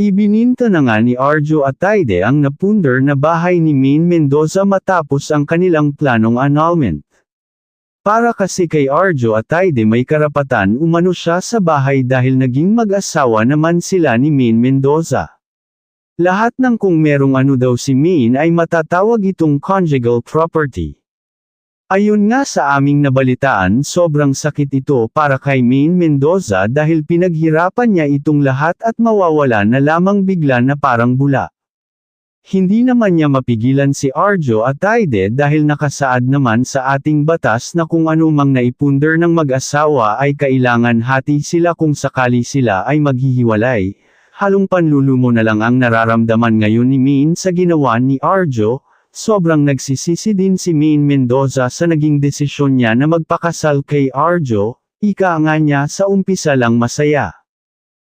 Ibininta na nga ni Arjo Ataide ang napunder na bahay ni Maine Mendoza matapos ang kanilang planong annulment. Para kasi kay Arjo Ataide may karapatan umano siya sa bahay dahil naging mag-asawa naman sila ni Maine Mendoza. Lahat ng kung merong ano daw si Maine ay matatawag itong conjugal property. Ayon nga sa aming nabalitaan sobrang sakit ito para kay Maine Mendoza dahil pinaghirapan niya itong lahat at mawawala na lamang bigla na parang bula. Hindi naman niya mapigilan si Arjo Ataide dahil nakasaad naman sa ating batas na kung anumang naipunder ng mag-asawa ay kailangan hati sila kung sakali sila ay maghihiwalay. Halong panlulumo na lang ang nararamdaman ngayon ni Maine sa ginawa ni Arjo, Sobrang nagsisisi din si Maine Mendoza sa naging desisyon niya na magpakasal kay Arjo, ika nga niya sa umpisa lang masaya.